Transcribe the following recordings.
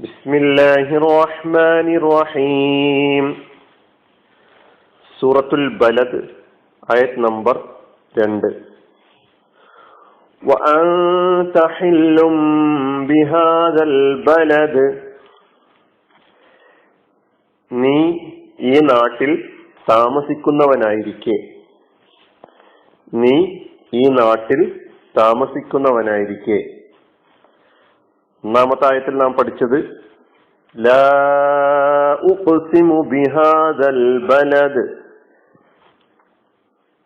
بسم الله الرحمن الرحيم സൂറത്തുൽ ബലദ് ആയത് നമ്പർ രണ്ട് وأنت حل بهذا البلد നീ ഈ നാട്ടിൽ താമസിക്കുന്നവനായിരിക്കെ നീ ഈ നാട്ടിൽ താമസിക്കുന്നവനായിരിക്കെ ഒന്നാമത്തെ ആയത്തിൽ നാം പഠിച്ചത് ബലദ്.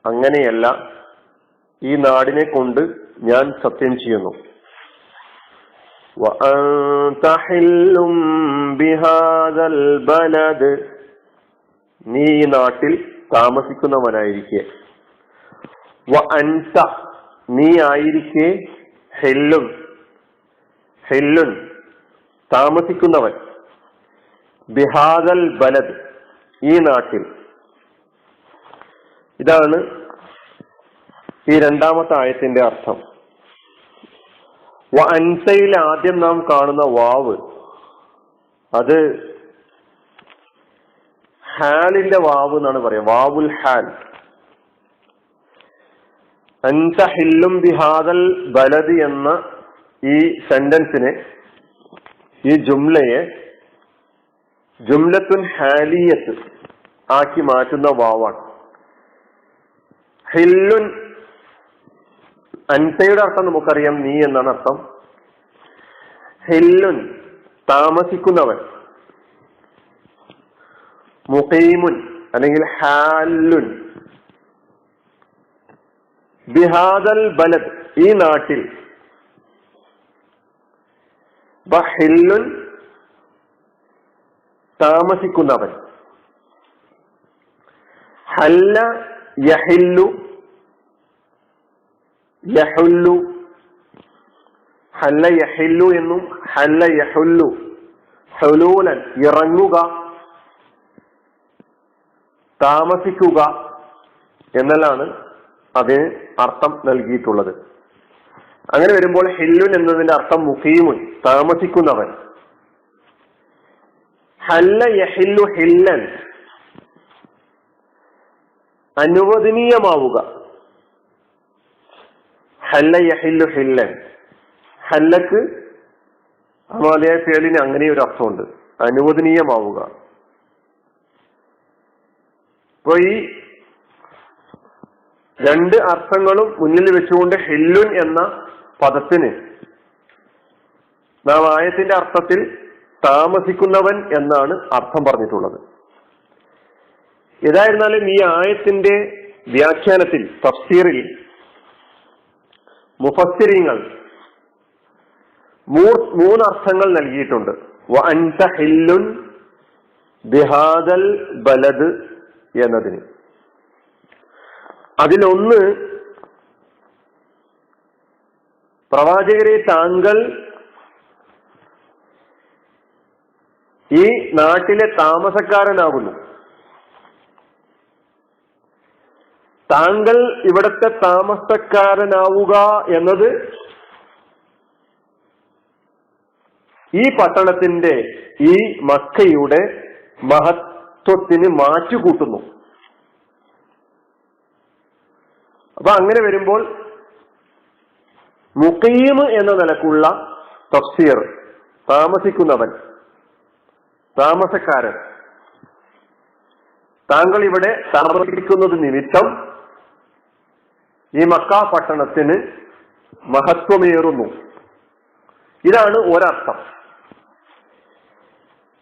അങ്ങനെയല്ല ഈ നാടിനെ കൊണ്ട് ഞാൻ സത്യം ചെയ്യുന്നു. ബലദ്. നീ ഈ നാട്ടിൽ താമസിക്കുന്നവനായിരിക്കെ. നീ ആയിരിക്കെ ഹെല്ലും. ഹെല്ലുൻ താമസിക്കുന്നവൻ. ബിഹാദൽ ബലദ് ഈ നാട്ടിൽ. ഇതാണ് ഈ രണ്ടാമത്തെ ആയത്തിന്റെ അർത്ഥം. അൻസയിൽ ആദ്യം നാം കാണുന്ന വാവ് അത് ഹാലിന്റെ വാവ് എന്നാണ് പറയാ വാവുൽ ഹാൽ. അൻസ ഹില്ലും ബിഹാദൽ ബലദ് എന്ന ഈ സെന്റൻസിനെ ഈ ജുംലയെ ജുംലത്തുൻ ഹാലിയത്ത് ആക്കി മാറ്റുന്ന വാവാണ്. ഹില്ലുൻ അൻസയുടെ അർത്ഥം നമുക്കറിയാം നീ എന്നാണ് അർത്ഥം. ഹില്ലുൻ താമസിക്കുന്നവൻ. മുഖീമുൻ അല്ലെങ്കിൽ ഹാലുൻ ബിഹാദൽ ബലദ് ഈ നാട്ടിൽ ബഹില്ലുൻ താമസിക്കുന്നവൻ. ഹല്ല യഹില്ലു യഹുല്ലു ഹല്ല യഹില്ലു എന്നും ഹല്ല യഹുല്ലു ഹലൂലൻ ഇറങ്ങുക താമസിക്കുക എന്നല്ലാണ് അതിന് അർത്ഥം നൽകിയിട്ടുള്ളത്. അങ്ങനെ വരുമ്പോൾ ഹില്ലുൻ എന്നതിന്റെ അർത്ഥം മുഖീമുൻ താമസിക്കുന്നവൻ. ഹല്ല യഹില്ലു ഹില്ലൻ. അനുവദനീയമാവുക. ഹല്ല യഹില്ലു ഹില്ലൻ. ഹല്ലക്ക് അമാലയ ഫേലിന് അങ്ങനെ ഒരു അർത്ഥമുണ്ട്. അനുവദനീയമാവുക. അപ്പൊ ഈ രണ്ട് അർത്ഥങ്ങളും മുന്നിൽ വെച്ചുകൊണ്ട് ഹില്ലുൻ എന്ന പദത്തിന്. നാം ആയത്തിന്റെ അർത്ഥത്തിൽ താമസിക്കുന്നവൻ എന്നാണ് അർത്ഥം പറഞ്ഞിട്ടുള്ളത്. ഏതായിരുന്നാലും ഈ ആയത്തിന്റെ വ്യാഖ്യാനത്തിൽ തഫ്സീറിൽ മുഫസ്സിരിങ്ങൾ മൂന്നർത്ഥങ്ങൾ നൽകിയിട്ടുണ്ട്. ബിഹാദൽ ബലദ് എന്നതിന്. അതിലൊന്ന് പ്രവാചകരെ താങ്കൾ ഈ നാട്ടിലെ താമസക്കാരനാകുന്നു. താങ്കൾ ഇവിടത്തെ താമസക്കാരനാവുക എന്നത് ഈ പട്ടണത്തിന്റെ ഈ മക്കയുടെ മഹത്വത്തിന് മാറ്റുകൂട്ടുന്നു. അപ്പൊ അങ്ങനെ വരുമ്പോൾ മുഖീം എന്ന നിലക്കുള്ള തഫ്സീർ താമസിക്കുന്നവൻ താമസക്കാരൻ. താങ്കൾ ഇവിടെ താമസിക്കുന്നത് നിമിത്തം ഈ മക്ക പട്ടണത്തിന് മഹത്വമേറുന്നു. ഇതാണ് ഒരർത്ഥം.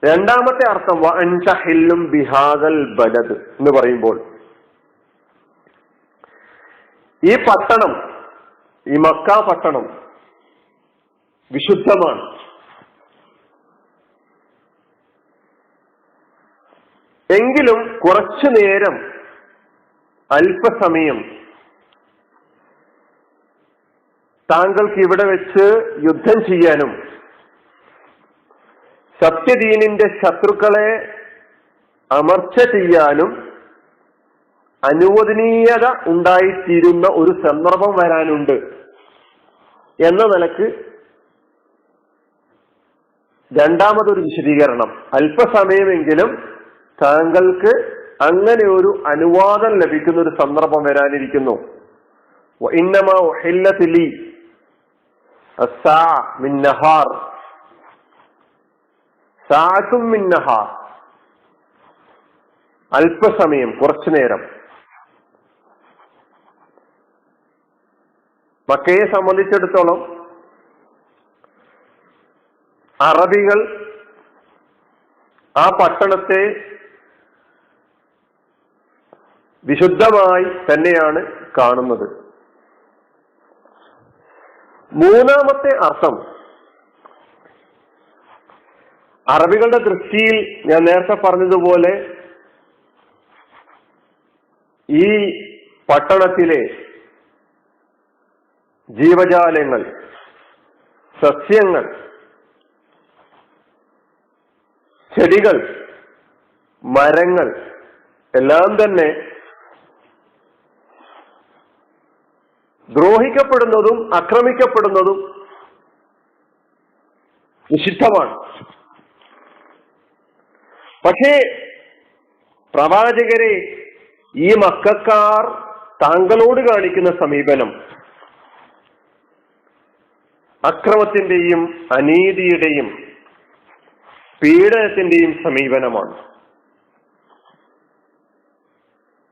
രണ്ടാമത്തെ അർത്ഥം വൻഷഹില്ലും ബിഹാദൽ ബലത് എന്ന് പറയുമ്പോൾ ഈ പട്ടണം ഈ മക്ക പട്ടണം വിശുദ്ധമാണ്. എങ്കിലും കുറച്ചു നേരം അല്പസമയം താങ്കൾക്ക് ഇവിടെ വെച്ച് യുദ്ധം ചെയ്യാനും സത്യദീനിന്റെ ശത്രുക്കളെ അമർച്ച ചെയ്യാനും അനുവദനീയത ഉണ്ടായിത്തീരുന്ന ഒരു സന്ദർഭം വരാനുണ്ട് എന്ന നിലയ്ക്ക് രണ്ടാമതൊരു വിശദീകരണം. അല്പസമയമെങ്കിലും താങ്കൾക്ക് അങ്ങനെ ഒരു അനുവാദം ലഭിക്കുന്ന ഒരു സന്ദർഭം വരാനിരിക്കുന്നു. അല്പസമയം കുറച്ചു നേരം മക്കയെ സംബന്ധിച്ചിടത്തോളം അറബികൾ ആ പട്ടണത്തെ വിശുദ്ധമായി തന്നെയാണ് കാണുന്നത്. മൂന്നാമത്തെ അർത്ഥം അറബികളുടെ ദൃഷ്ടിയിൽ ഞാൻ നേരത്തെ പറഞ്ഞതുപോലെ ഈ പട്ടണത്തിലെ ജീവജാലങ്ങൾ സസ്യങ്ങൾ ചെടികൾ മരങ്ങൾ എല്ലാം തന്നെ ദ്രോഹിക്കപ്പെടുന്നതും ആക്രമിക്കപ്പെടുന്നതും നിഷിദ്ധമാണ്. പക്ഷേ പ്രവാചകരെ ഈ മക്കാർ താങ്കളോട് കാണിക്കുന്ന സമീപനം അക്രമത്തിന്റെയും അനീതിയുടെയും പീഡനത്തിന്റെയും സമീപനമാണ്.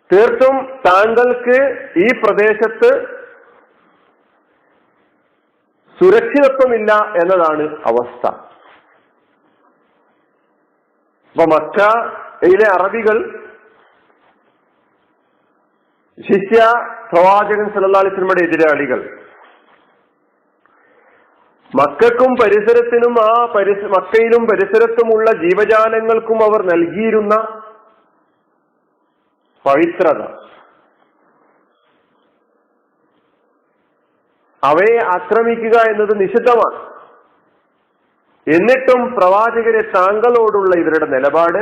തീർത്തും താങ്കൾക്ക് ഈ പ്രദേശത്ത് സുരക്ഷിതത്വമില്ല എന്നതാണ് അവസ്ഥ. ഇപ്പൊ മക്കയിലെ അറബികൾ ശിഷ്യ പ്രവാചകൻ സല്ലാസ്ലമയുടെ എതിരാളികൾ മക്കൾക്കും പരിസരത്തിനും ആ പരിസ മക്കയിലും പരിസരത്തുമുള്ള ജീവജാലങ്ങൾക്കും അവർ നൽകിയിരുന്ന പവിത്രത. അവയെ ആക്രമിക്കുക എന്നത് നിഷിദ്ധമാണ്. എന്നിട്ടും പ്രവാചകരെ താങ്കളോടുള്ള ഇവരുടെ നിലപാട്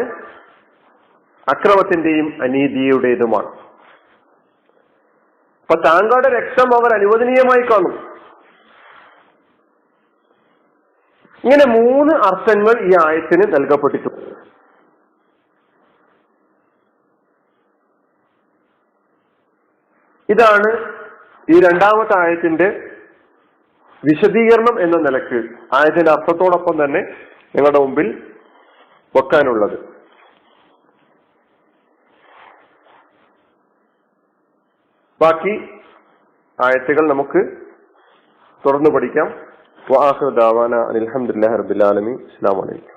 അക്രമത്തിന്റെയും അനീതിയുടേതുമാണ്. അപ്പൊ താങ്കളുടെ രക്തം അവർ അനുവദനീയമായി കാണും. ഇങ്ങനെ മൂന്ന് അർത്ഥങ്ങൾ ഈ ആയത്തിന് നൽകപ്പെട്ടിട്ടുണ്ട് ഇതാണ് ഈ രണ്ടാമത്തെ ആയത്തിന്റെ വിശദീകരണം എന്ന നിലയ്ക്ക്. ആയത്തിന്റെ അർത്ഥത്തോടൊപ്പം തന്നെ നിങ്ങളുടെ മുമ്പിൽ വെക്കാനുള്ളത്. ബാക്കി ആയത്തുകൾ നമുക്ക് തുറന്നു പഠിക്കാം. വാഹുദാവാന അനിൽഹമുല്ലാ റബുലാലമി അസ്സാം വലൈക്കും